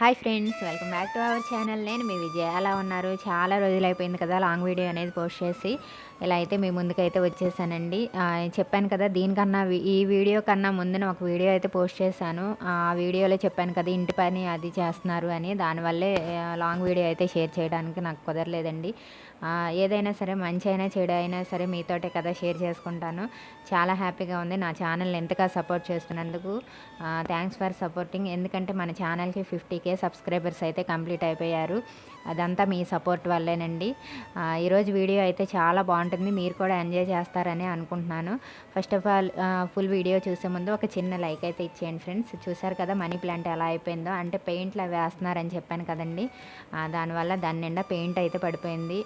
Hi friends welcome back to our channel. నేను మీ విజయ. ఎలా ఉన్నారు? చాలా రోజులు అయిపోయింది కదా లాంగ్ వీడియో అనేది పోస్ట్ చేసి. ఇలా అయితే మీ ముందుకైతే వచ్చేసానండి. చెప్పాను కదా దీనికన్నా ఈ వీడియో కన్నా ముందున ఒక వీడియో అయితే పోస్ట్ చేశాను. ఆ వీడియోలో చెప్పాను కదా ఇంటి పని అది చేస్తున్నారు అని. దానివల్లే లాంగ్ వీడియో అయితే షేర్ చేయడానికి నాకు కుదరలేదండి. ఏదైనా సరే మంచి అయినా చెడు అయినా సరే మీతోటే కదా షేర్ చేసుకుంటాను. చాలా హ్యాపీగా ఉంది. నా ఛానల్ ఎంతగా సపోర్ట్ చేస్తున్నందుకు థ్యాంక్స్ ఫర్ సపోర్టింగ్. ఎందుకంటే మన ఛానల్కి ఫిఫ్టీ కే సబ్స్క్రైబర్స్ అయితే కంప్లీట్ అయిపోయారు. అదంతా మీ సపోర్ట్ వల్లేనండి. ఈరోజు వీడియో అయితే చాలా బాగుంటుంది. మీరు కూడా ఎంజాయ్ చేస్తారని అనుకుంటున్నాను. First of all full video చూసే ముందు ఒక చిన్న లైక్ అయితే ఇచ్చేయండి ఫ్రెండ్స్. చూసారు కదా మనీ ప్లాంట్ ఎలా అయిపోయిందో. అంటే పెయింట్లు అవి వేస్తున్నారని చెప్పాను కదండి. దానివల్ల దాని నిండా పెయింట్ అయితే పడిపోయింది.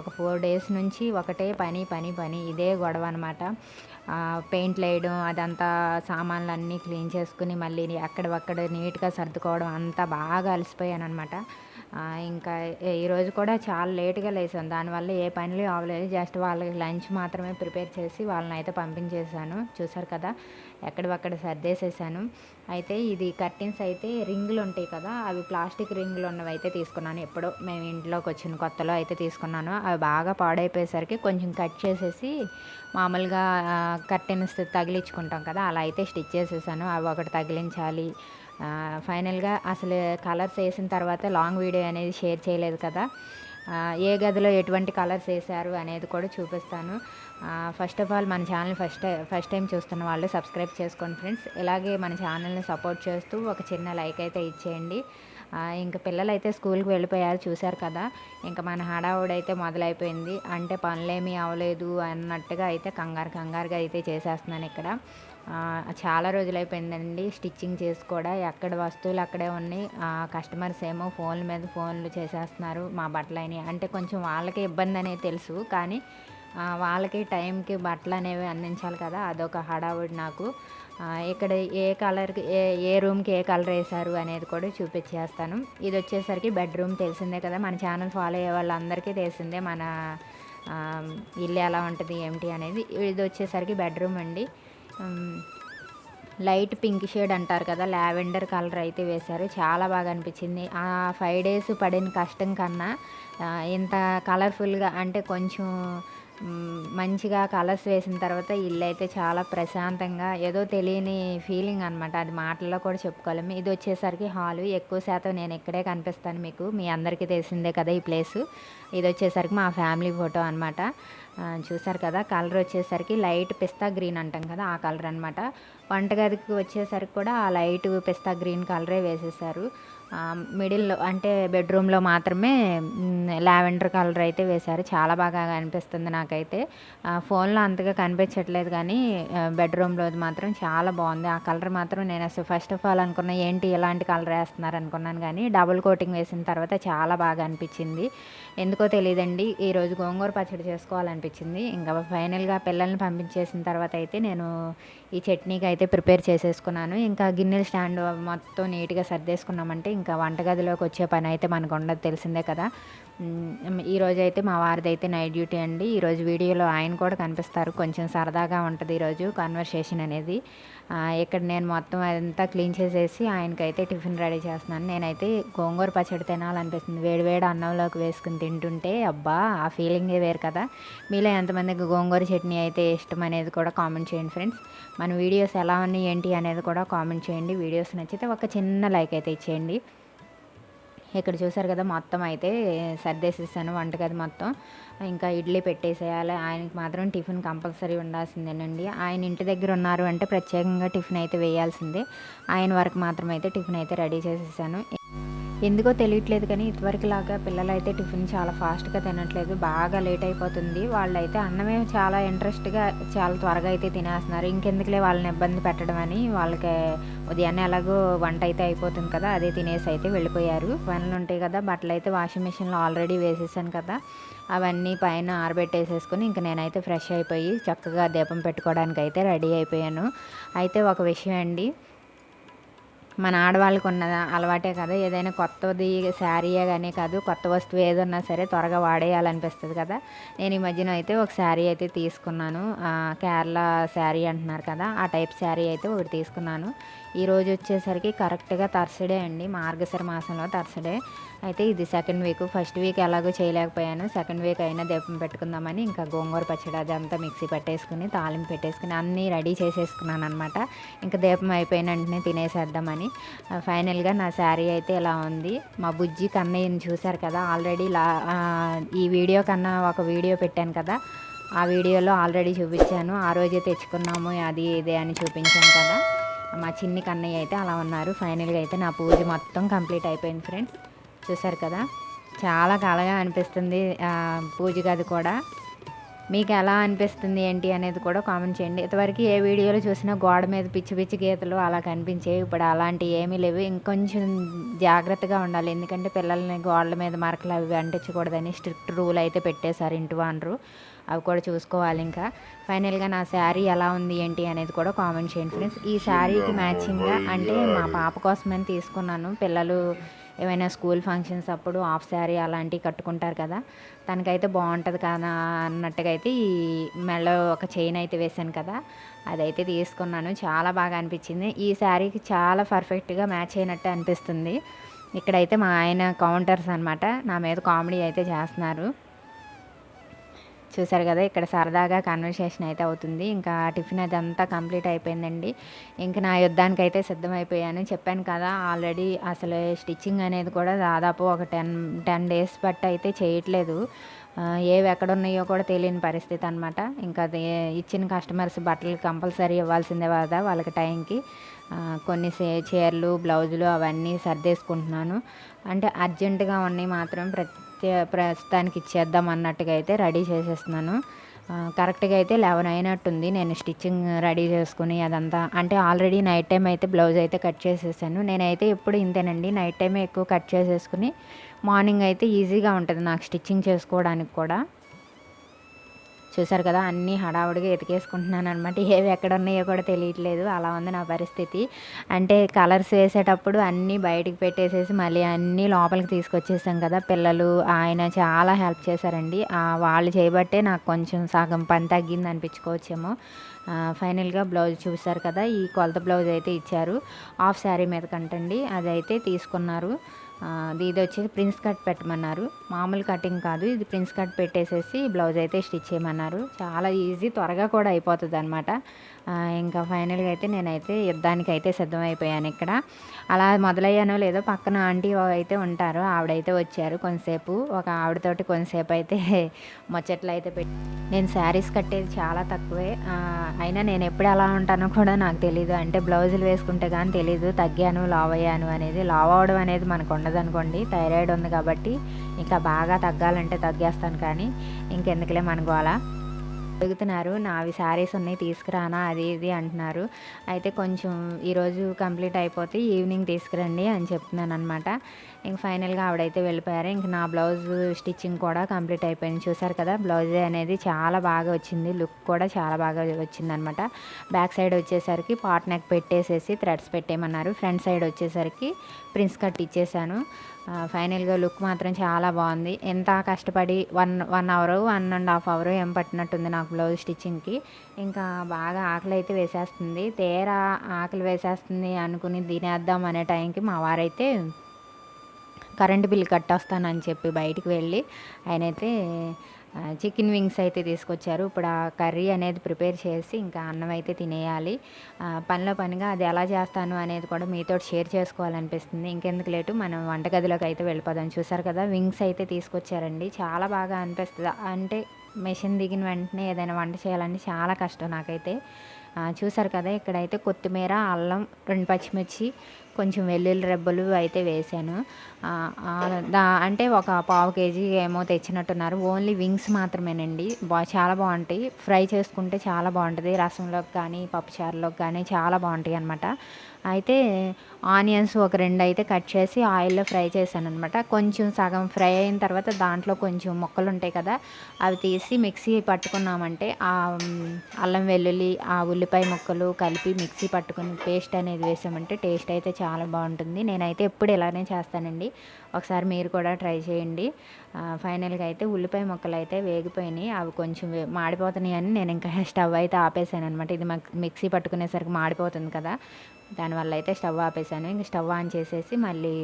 ఒక ఫోర్ డేస్ నుంచి ఒకటే పని పని పని. ఇదే గొడవ అనమాట పెయింట్లు వేయడం అదంతా సామాన్లు అన్నీ క్లీన్ చేసుకుని మళ్ళీ అక్కడక్కడ నీట్గా సర్దుకోవడం అంతా బాగా అలసిపోయాను అనమాట ఇంకా ఈరోజు కూడా చాలా లేట్గా లేసాను దానివల్ల ఏ పనులు అవ్వలేదు. జస్ట్ వాళ్ళకి లంచ్ మాత్రమే ప్రిపేర్ చేసి వాళ్ళని అయితే పంపించేశాను. చూసారు కదా ఎక్కడవక్కడ సర్దేసేసాను. అయితే ఇది కర్టెన్స్ అయితే రింగులు ఉంటాయి కదా అవి ప్లాస్టిక్ రింగులు ఉన్నవి అయితే తీసుకున్నాను. ఎప్పుడో మేము ఇంట్లోకి వచ్చిన కొత్తలో అయితే తీసుకున్నాను. అవి బాగా పాడైపోయేసరికి కొంచెం కట్ చేసేసి మామూలుగా కర్టెన్స్ తగిలించుకుంటాం కదా అలా అయితే స్టిచ్ చేసేసాను. అవి ఒకటి తగిలించాలి ఫైనల్గా అసలు కలర్స్ వేసిన తర్వాత లాంగ్ వీడియో అనేది షేర్ చేయలేదు కదా. ఏ గదిలో ఎటువంటి కలర్స్ వేశారు అనేది కూడా చూపిస్తాను. ఫస్ట్ ఆఫ్ ఆల్ మన ఛానల్ ఫస్ట్ ఫస్ట్ టైం చూస్తున్న వాళ్ళు సబ్స్క్రైబ్ చేసుకోండి ఫ్రెండ్స్. ఇలాగే మన ఛానల్ని సపోర్ట్ చేస్తూ ఒక చిన్న లైక్ అయితే ఇచ్చేయండి. ఇంకా పిల్లలు అయితే స్కూల్కి వెళ్ళిపోయారు చూశారు కదా. ఇంకా మన హడావుడైతే అయితే మొదలైపోయింది. అంటే పనులేమీ అవ్వలేదు అన్నట్టుగా అయితే కంగారు కంగారుగా అయితే చేసేస్తున్నాను ఇక్కడ. చాలా రోజులు అయిపోయిందండి స్టిచ్చింగ్ చేసి కూడా. ఎక్కడ వస్తువులు అక్కడే ఉన్నాయి. కస్టమర్స్ ఏమో ఫోన్ల మీద ఫోన్లు చేసేస్తున్నారు మా బట్టలు అయినాయి అంటే కొంచెం వాళ్ళకి ఇబ్బంది అనేది తెలుసు కానీ వాళ్ళకి టైంకి బట్టలు అనేవి అందించాలి కదా. అదొక హడావుడి నాకు. ఇక్కడ ఏ కలర్కి ఏ ఏ రూమ్కి ఏ కలర్ వేశారు అనేది కూడా చూపించేస్తాను. ఇది వచ్చేసరికి బెడ్రూమ్ తెలిసిందే కదా. మన ఛానల్ ఫాలో అయ్యే వాళ్ళందరికీ తెలిసిందే మన ఇల్లు ఎలా ఉంటుంది ఏమిటి అనేది. ఇది వచ్చేసరికి బెడ్రూమ్ అండి. లైట్ పింక్ షేడ్ అంటారు కదా లావెండర్ కలర్ అయితే వేశారు. చాలా బాగా అనిపించింది. ఆ ఫైవ్ డేస్ పడిన కష్టం కన్నా ఇంత కలర్ఫుల్గా అంటే కొంచెం మంచిగా కలర్స్ వేసిన తర్వాత ఇల్లు అయితే చాలా ప్రశాంతంగా ఏదో తెలియని ఫీలింగ్ అనమాట అది మాటల్లో కూడా చెప్పుకోలేము ఇది వచ్చేసరికి హాలు. ఎక్కువ శాతం నేను ఇక్కడే కనిపిస్తాను మీకు. మీ అందరికీ తెలిసిందే కదా ఈ ప్లేసు ఇది వచ్చేసరికి మా ఫ్యామిలీ ఫోటో అనమాట చూసారు కదా? కలర్ వచ్చేసరికి లైట్ పిస్తా గ్రీన్ అంటాం కదా? ఆ కలర్ అనమాట వంటగదికి వచ్చేసరికి కూడా ఆ లైట్ పిస్తా గ్రీన్ కలరే వేసేసారు. మిడిల్లో అంటే బెడ్రూమ్లో మాత్రమే లావెండర్ కలర్ అయితే వేశారు. చాలా బాగా అనిపిస్తుంది నాకైతే. ఆ, ఫోన్లో అంతగా కనిపించట్లేదు కానీ బెడ్రూమ్లో మాత్రం చాలా బాగుంది. ఆ కలర్ మాత్రం నేను అసలు ఫస్ట్ ఆఫ్ ఆల్ అనుకున్నా ఏంటి ఎలాంటి కలర్ వేస్తున్నారు అనుకున్నాను కానీ డబుల్ కోటింగ్ వేసిన తర్వాత చాలా బాగా అనిపించింది. ఎందుకో తెలియదండి ఈరోజు గోంగూర పచ్చడి చేసుకోవాలనిపించింది. ఇంకా ఫైనల్గా పిల్లల్ని పంపించేసిన తర్వాత అయితే నేను ఈ చట్నీకి అయితే ప్రిపేర్ చేసేసుకున్నాను. ఇంకా గిన్నెల స్టాండ్ మొత్తం నీట్గా సర్దేసుకున్నామంటే ఇంకా వంటగదిలోకి వచ్చే పని అయితే మనకు ఉండదు తెలిసిందే కదా. ఈరోజు అయితే మా వారిది అయితే నైట్ డ్యూటీ అండి. ఈరోజు వీడియోలో ఆయన కూడా కనిపిస్తారు. కొంచెం సరదాగా ఉంటుంది ఈరోజు కాన్వర్సేషన్ అనేది. ఇక్కడ నేను మొత్తం అదంతా క్లీన్ చేసేసి ఆయనకైతే టిఫిన్ రెడీ చేస్తున్నాను. నేనైతే గోంగూర పచ్చడి తినాలనిపిస్తుంది. వేడివేడి అన్నంలోకి వేసుకుని తింటుంటే అబ్బా ఆ ఫీలింగే వేరు కదా. మీలో ఎంతమందికి గోంగూర చట్నీ అయితే ఇష్టం అనేది కూడా కామెంట్ చేయండి ఫ్రెండ్స్. మన వీడియోస్ ఎలా ఉన్నాయి ఏంటి అనేది కూడా కామెంట్ చేయండి. వీడియోస్ నచ్చితే ఒక చిన్న లైక్ అయితే ఇచ్చేయండి. ఇక్కడ చూసారు కదా మొత్తం అయితే సర్దేసేసాను వంటగది మొత్తం. ఇంకా ఇడ్లీ పెట్టేసేయాలి. ఆయనకి మాత్రం టిఫిన్ కంపల్సరీ ఉండాల్సిందేనండి. ఆయన ఇంటి దగ్గర ఉన్నారు అంటే ప్రత్యేకంగా టిఫిన్ అయితే వేయాల్సిందే. ఆయన వరకు మాత్రం అయితే టిఫిన్ అయితే రెడీ చేసేసాను. ఎందుకో తెలియట్లేదు కానీ ఇదివరకు లాగా పిల్లలైతే టిఫిన్ చాలా ఫాస్ట్గా తినట్లేదు బాగా లేట్ అయిపోతుంది. వాళ్ళైతే అన్నమే చాలా ఇంట్రెస్ట్గా చాలా త్వరగా అయితే తినేస్తున్నారు. ఇంకెందుకులే వాళ్ళని ఇబ్బంది పెట్టడం అని వాళ్ళకి ఉదయాన్నే ఎలాగో వంట అయితే అయిపోతుంది కదా అదే తినేసి అయితే వెళ్ళిపోయారు. పనులు ఉంటాయి కదా బట్టలు అయితే వాషింగ్ మిషన్లో ఆల్రెడీ వేసేసాను కదా అవన్నీ పైన ఆరబెట్టేసేసుకుని ఇంక నేనైతే ఫ్రెష్ అయిపోయి చక్కగా దీపం పెట్టుకోవడానికి అయితే రెడీ అయిపోయాను. అయితే ఒక విషయం అండి మన ఆడవాళ్ళకు ఉన్న అలవాటే కదా. ఏదైనా కొత్తది శారీయే కానీ కాదు కొత్త వస్తువు ఏదన్నా సరే త్వరగా వాడేయాలనిపిస్తుంది కదా. నేను ఈ మధ్యన అయితే ఒక శారీ అయితే తీసుకున్నాను. కేరళ శారీ అంటున్నారు కదా ఆ టైప్ శారీ అయితే ఒకటి తీసుకున్నాను. ఈరోజు వచ్చేసరికి కరెక్ట్గా థర్స్డే అండి. మార్గశిర మాసంలో థర్స్డే. అయితే ఇది సెకండ్ వీక్. ఫస్ట్ వీక్ ఎలాగో చేయలేకపోయాను. సెకండ్ వీక్ అయినా దీపం పెట్టుకుందామని ఇంకా గోంగూర పచ్చడి అదంతా మిక్సీ పెట్టేసుకుని తాలింపు పెట్టేసుకుని అన్నీ రెడీ చేసేసుకున్నాను అనమాట ఇంకా దీపం అయిపోయిన వెంటనే తినేసేద్దామని. ఫైనల్గా నా శారీ అయితే ఇలా ఉంది. మా బుజ్జి కన్నయ్యని చూశారు కదా ఆల్రెడీ లా ఈ వీడియో కన్నా ఒక వీడియో పెట్టాను కదా ఆ వీడియోలో ఆల్రెడీ చూపించాను. ఆ రోజే తెచ్చుకున్నాము అది ఇదే అని చూపించాను కదా. మా చిన్ని కన్నయ్య అయితే అలా ఉన్నారు. ఫైనల్గా అయితే నా పూజ మొత్తం కంప్లీట్ అయిపోయింది ఫ్రెండ్స్. చూసారు కదా? చాలా కలగా అనిపిస్తుంది పూజ గది కూడా. మీకు ఎలా అనిపిస్తుంది ఏంటి అనేది కూడా కామెంట్ చేయండి. ఇంతవరకు ఏ వీడియోలో చూసినా గోడ మీద పిచ్చి పిచ్చి గీతలు అలా కనిపించేవి. ఇప్పుడు అలాంటివి ఏమీ లేవు. ఇంకొంచెం జాగ్రత్తగా ఉండాలి. ఎందుకంటే పిల్లల్ని గోడల మీద మరకలు అవి అంటించకూడదని స్ట్రిక్ట్ రూల్ అయితే పెట్టేశారు ఇంటి వానరు అవి కూడా చూసుకోవాలి ఇంకా. ఫైనల్గా నా శారీ ఎలా ఉంది ఏంటి అనేది కూడా కామెంట్ చేయండి ఫ్రెండ్స్ ఈ శారీకి మ్యాచింగ్గా అంటే మా పాప కోసమని తీసుకున్నాను. పిల్లలు ఏమైనా స్కూల్ ఫంక్షన్స్ అప్పుడు హాఫ్ శారీ అలాంటివి కట్టుకుంటారు కదా. తనకైతే బాగుంటుంది కదా అన్నట్టుగా అయితే ఈ మెడలో ఒక చైన్ అయితే వేశాను కదా. అదైతే తీసుకున్నాను. చాలా బాగా అనిపించింది. ఈ శారీకి చాలా పర్ఫెక్ట్గా మ్యాచ్ అయినట్టు అనిపిస్తుంది. ఇక్కడైతే మా ఆయన కౌంటర్స్ అనమాట నా మీద కామెడీ అయితే చేస్తున్నారు. చూసారు కదా ఇక్కడ సరదాగా కన్వర్సేషన్ అయితే అవుతుంది. ఇంకా టిఫిన్ అదంతా కంప్లీట్ అయిపోయిందండి. ఇంకా నా యుద్ధానికి అయితే సిద్ధమైపోయాను. చెప్పాను కదా ఆల్రెడీ అసలు స్టిచ్చింగ్ అనేది కూడా దాదాపు ఒక టెన్ టెన్ డేస్ బట్టి అయితే చేయట్లేదు. ఏవి ఎక్కడ ఉన్నాయో కూడా తెలియని పరిస్థితి అనమాట ఇంకా అది ఇచ్చిన కస్టమర్స్ బట్టలు కంపల్సరీ ఇవ్వాల్సిందే కదా వాళ్ళకి టైంకి. కొన్ని సే- చీరలు బ్లౌజులు అవన్నీ సర్దేసుకుంటున్నాను. అంటే అర్జెంటుగా ఉన్నాయి మాత్రం ప్రతి ప్రస్తుతానికి ఇచ్చేద్దాం అన్నట్టుగా అయితే రెడీ చేసేస్తున్నాను. కరెక్ట్గా అయితే లెవెన్ అయినట్టుంది. నేను స్టిచ్చింగ్ రెడీ చేసుకుని అదంతా అంటే ఆల్రెడీ నైట్ టైం అయితే బ్లౌజ్ అయితే కట్ చేసేసాను. నేనైతే ఎప్పుడు ఇంతేనండి నైట్ టైమే ఎక్కువ కట్ చేసేసుకుని మార్నింగ్ అయితే ఈజీగా ఉంటుంది నాకు స్టిచ్చింగ్ చేసుకోవడానికి కూడా. చూసారు కదా అన్నీ హడావుడిగా ఎతికేసుకుంటున్నాను అనమాట ఏవి ఎక్కడ ఉన్నాయో కూడా తెలియట్లేదు. అలా ఉంది నా పరిస్థితి. అంటే కలర్స్ వేసేటప్పుడు అన్నీ బయటికి పెట్టేసేసి మళ్ళీ అన్నీ లోపలికి తీసుకొచ్చేసాం కదా పిల్లలు. ఆయన చాలా హెల్ప్ చేశారండి. వాళ్ళు చేయబట్టే నాకు కొంచెం సగం పని తగ్గింది అనిపించుకోవచ్చేమో. ఫైనల్గా బ్లౌజ్ చూసారు కదా ఈ కొలత బ్లౌజ్ అయితే ఇచ్చారు. హాఫ్ శారీ మీద కంటండి. అదైతే తీసుకున్నారు. ఇది వచ్చేసి ప్రిన్స్ కట్ పెట్టమన్నారు. మామూలు కటింగ్ కాదు ఇది ప్రిన్స్ కట్ పెట్టేసేసి బ్లౌజ్ అయితే స్టిచ్ చేయమన్నారు. చాలా ఈజీ త్వరగా కూడా అయిపోతుంది అనమాట ఇంకా ఫైనల్గా అయితే నేనైతే యుద్ధానికి అయితే సిద్ధమైపోయాను ఇక్కడ. అలా మొదలయ్యానో లేదో పక్కన ఆంటీ అయితే ఉంటారు ఆవిడైతే వచ్చారు కొంతసేపు. ఒక ఆవిడతోటి కొంతసేపు అయితే ముచ్చట్లు అయితే పెట్టి నేను శారీస్ కట్టేది చాలా తక్కువే. అయినా నేను ఎప్పుడు ఎలా ఉంటానో కూడా నాకు తెలియదు అంటే బ్లౌజులు వేసుకుంటే కానీ తెలియదు తగ్గాను లావ్ అయ్యాను అనేది లావ్ అవడం అనేది మనకు ఉండదు. అనుకోండి థైరాయిడ్ ఉంది కాబట్టి ఇంకా బాగా తగ్గాలంటే తగ్గేస్తాను కానీ ఇంకెందుకులే మన గోల. అడుగుతున్నారు నావి శారీస్ ఉన్నాయి తీసుకురానా? అది ఇది అంటున్నారు. అయితే కొంచెం ఈరోజు కంప్లీట్ అయిపోతే ఈవినింగ్ తీసుకురండి అని చెప్తున్నాను అనమాట ఇంక ఫైనల్గా ఆవిడైతే వెళ్ళిపోయారు. ఇంక నా బ్లౌజ్ స్టిచ్చింగ్ కూడా కంప్లీట్ అయిపోయింది. చూసారు కదా బ్లౌజ్ అనేది చాలా బాగా వచ్చింది. లుక్ కూడా చాలా బాగా వచ్చింది అనమాట బ్యాక్ సైడ్ వచ్చేసరికి పాట్ నెక్ పెట్టేసేసి థ్రెడ్స్ పెట్టేయమన్నారు. ఫ్రంట్ సైడ్ వచ్చేసరికి ప్రిన్స్ కట్ ఇచ్చేసాను. ఫైనల్గా లుక్ మాత్రం చాలా బాగుంది. ఎంత కష్టపడి one one hour one and half hour ఏం పట్టినట్టుంది నాకు బ్లౌజ్ స్టిచ్చింగ్కి. ఇంకా బాగా ఆకలి అయితే వేసేస్తుంది. తేరా ఆకలి వేసేస్తుంది అనుకుని తినేద్దాం అనే టైంకి మా వారైతే కరెంట్ బిల్ కట్టొస్తానని చెప్పి బయటికి వెళ్ళి ఆయనైతే అయితే చికెన్ వింగ్స్ అయితే తీసుకొచ్చారు. ఇప్పుడు ఆ కర్రీ అనేది ప్రిపేర్ చేసి ఇంకా అన్నం అయితే తినేయాలి. పనిలో పనిగా అది ఎలా చేస్తాను అనేది కూడా మీతో షేర్ చేసుకోవాలనిపిస్తుంది. ఇంకెందుకు లేటు మనం వంటగదిలోకి అయితే వెళ్ళిపోదాం. చూసారు కదా వింగ్స్ అయితే తీసుకొచ్చారండి. చాలా బాగా అనిపిస్తుంది. అంటే మెషిన్ దిగిన వెంటనే ఏదైనా వంట చేయాలంటే చాలా కష్టం నాకైతే. చూసారు కదా ఇక్కడైతే కొత్తిమీర అల్లం రెండు పచ్చిమిర్చి కొంచెం వెల్లుల్లి రెబ్బలు అయితే వేసాను దా అంటే ఒక పావు కేజీ ఏమో తెచ్చినట్టున్నారు. ఓన్లీ వింగ్స్ మాత్రమేనండి. బా చాలా బాగుంటాయి. ఫ్రై చేసుకుంటే చాలా బాగుంటుంది. రసంలోకి కానీ పప్పుచారులోకి కానీ చాలా బాగుంటాయి అనమాట అయితే ఆనియన్స్ ఒక రెండు అయితే కట్ చేసి ఆయిల్లో ఫ్రై చేశాను అనమాట కొంచెం సగం ఫ్రై అయిన తర్వాత దాంట్లో కొంచెం ముక్కలు ఉంటాయి కదా అవి తీసి మిక్సీ పట్టుకున్నామంటే ఆ అల్లం వెల్లుల్లి ఆ ఉల్లిపాయ ముక్కలు కలిపి మిక్సీ పట్టుకుని పేస్ట్ అనేది వేసామంటే టేస్ట్ అయితే చాలా చాలా బాగుంటుంది. నేనైతే ఎప్పుడు ఇలానే చేస్తానండి. ఒకసారి మీరు కూడా ట్రై చేయండి. ఫైనల్గా అయితే ఉల్లిపాయ ముక్కలు అయితే వేగిపోయినాయి. అవి కొంచెం మాడిపోతున్నాయి అని నేను ఇంకా స్టవ్ అయితే ఆపేసాను అనమాట ఇది మిక్సీ పట్టుకునేసరికి మాడిపోతుంది కదా. దానివల్ల అయితే స్టవ్ ఆపేసాను. ఇంక స్టవ్ ఆన్ చేసేసి మళ్ళీ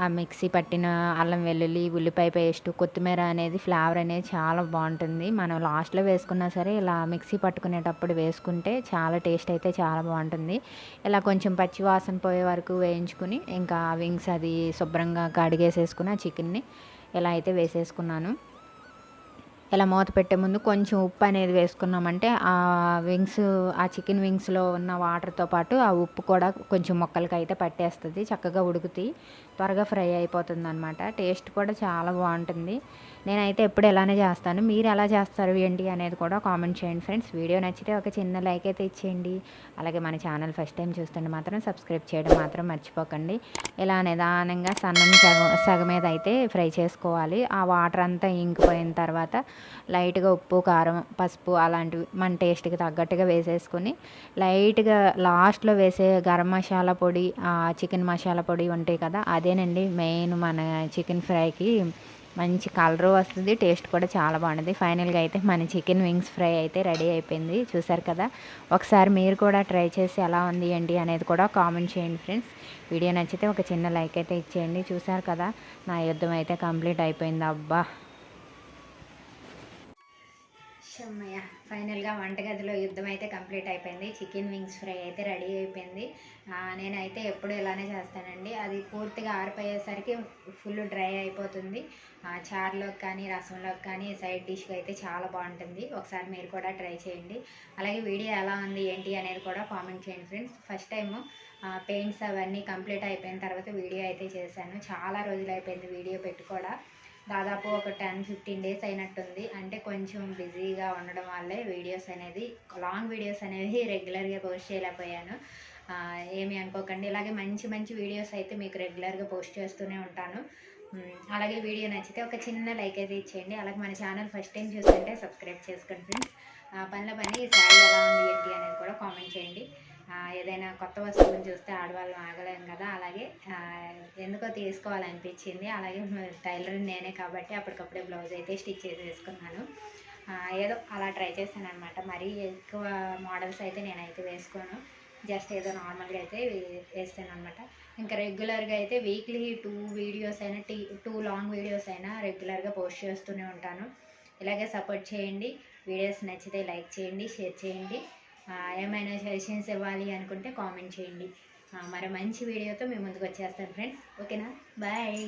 ఆ మిక్సీ పట్టిన అల్లం వెల్లుల్లి ఉల్లిపాయ పేస్ట్ కొత్తిమీర అనేది ఫ్లేవర్ అనేది చాలా బాగుంటుంది. మనం లాస్ట్లో వేసుకున్నా సరే ఇలా మిక్సీ పట్టుకునేటప్పుడు వేసుకుంటే చాలా టేస్ట్ అయితే చాలా బాగుంటుంది. ఇలా కొంచెం పచ్చి వాసన పోయే వరకు వేయించుకుని ఇంకా వింగ్స్ అది శుభ్రంగా కడిగేసేసుకుని ఆ చికెన్ని ఇలా అయితే వేసేసుకున్నాను. ఇలా మూత పెట్టే ముందు కొంచెం ఉప్పు అనేది వేసుకున్నామంటే ఆ వింగ్స్ ఆ చికెన్ వింగ్స్లో ఉన్న వాటర్తో పాటు ఆ ఉప్పు కూడా కొంచెం మొక్కలకి అయితే పట్టేస్తుంది. చక్కగా ఉడుకుతాయి త్వరగా ఫ్రై అయిపోతుంది అనమాట టేస్ట్ కూడా చాలా బాగుంటుంది. నేనైతే ఎప్పుడు ఇలానే చేస్తాను. మీరు ఎలా చేస్తారు ఏంటి అనేది కూడా కామెంట్ చేయండి ఫ్రెండ్స్. వీడియో నచ్చితే ఒక చిన్న లైక్ అయితే ఇచ్చేయండి. అలాగే మన ఛానల్ ఫస్ట్ టైం చూస్తుంటే మాత్రం సబ్స్క్రైబ్ చేయడం మాత్రం మర్చిపోకండి. ఇలా నిదానంగా సన్నం సగం సగం మీద అయితే ఫ్రై చేసుకోవాలి. ఆ వాటర్ అంతా ఇంకిపోయిన తర్వాత లైట్గా ఉప్పు కారం పసుపు అలాంటివి మన టేస్ట్కి తగ్గట్టుగా వేసేసుకొని లైట్గా లాస్ట్లో వేసే గరం మసాలా పొడి చికెన్ మసాలా పొడి ఉంటాయి కదా అదేనండి మెయిన్ మన చికెన్ ఫ్రైకి మంచి కలరు వస్తుంది టేస్ట్ కూడా చాలా బాగుంటుంది. ఫైనల్గా అయితే మన చికెన్ వింగ్స్ ఫ్రై అయితే రెడీ అయిపోయింది. చూసారు కదా? ఒకసారి మీరు కూడా ట్రై చేసి ఎలా ఉంది ఏంటి అనేది కూడా కామెంట్ చేయండి ఫ్రెండ్స్. వీడియో నచ్చితే ఒక చిన్న లైక్ అయితే ఇచ్చేయండి. చూసారు కదా? నా యుద్ధం అయితే కంప్లీట్ అయిపోయింది. అబ్బా! షమ్మయ్య ఫైనల్గా వంటగదిలో యుద్ధం అయితే కంప్లీట్ అయిపోయింది. చికెన్ వింగ్స్ ఫ్రై అయితే రెడీ అయిపోయింది. నేనైతే ఎప్పుడు ఇలానే చేస్తానండి. అది పూర్తిగా ఆరిపోయేసరికి ఫుల్ డ్రై అయిపోతుంది. చారులోకి కానీ రసంలోకి కానీ సైడ్ డిష్కి అయితే చాలా బాగుంటుంది. ఒకసారి మీరు కూడా ట్రై చేయండి. అలాగే వీడియో ఎలా ఉంది ఏంటి అనేది కూడా కామెంట్ చేయండి ఫ్రెండ్స్. ఫస్ట్ టైము పెయింట్స్ అవన్నీ కంప్లీట్ అయిపోయిన తర్వాత వీడియో అయితే చేశాను. చాలా రోజులు అయిపోయింది వీడియో పెట్టి కూడా. దాదాపు ఒక టెన్ ఫిఫ్టీన్ డేస్ అయినట్టుంది. అంటే కొంచెం బిజీగా ఉండడం వల్లే వీడియోస్ అనేది లాంగ్ వీడియోస్ అనేవి రెగ్యులర్గా పోస్ట్ చేయలేకపోయాను. ఏమి ఏమీ అనుకోకండి. ఇలాగే మంచి మంచి వీడియోస్ అయితే మీకు రెగ్యులర్గా పోస్ట్ చేస్తూనే ఉంటాను. అలాగే వీడియో నచ్చితే ఒక చిన్న లైక్ అయితే ఇచ్చేయండి. అలాగే మన ఛానల్ ఫస్ట్ టైం చూస్తుంటే సబ్స్క్రైబ్ చేసుకోండి ఫ్రెండ్స్. పనుల పని ఈ శారీ ఎలా ఉంది ఏంటి అనేది కూడా కామెంట్ చేయండి. ఏదైనా కొత్త వస్తువుని చూస్తే ఆడవాళ్ళం ఆగలేం కదా. అలాగే ఎందుకో తీసుకోవాలనిపించింది. అలాగే టైలర్ నేనే కాబట్టి అప్పటికప్పుడే బ్లౌజ్ అయితే స్టిచ్ చేసి వేసుకున్నాను ఏదో అలా ట్రై చేశాను అనమాట మరీ ఎక్కువ మోడల్స్ అయితే నేనైతే వేసుకోను. జస్ట్ ఏదో నార్మల్గా అయితే వేస్తాను అనమాట ఇంకా రెగ్యులర్గా అయితే వీక్లీ టూ వీడియోస్ అయినా టీ టూ లాంగ్ వీడియోస్ అయినా రెగ్యులర్గా పోస్ట్ చేస్తూనే ఉంటాను. ఇలాగే సపోర్ట్ చేయండి. వీడియోస్ నచ్చితే లైక్ చేయండి షేర్ చేయండి. ఏమైనా సజెషన్స్ ఇవ్వాలి అనుకుంటే కామెంట్ చేయండి. మరి మంచి వీడియోతో మేము ముందుకు వచ్చేస్తాం ఫ్రెండ్స్. ఓకేనా? బాయ్.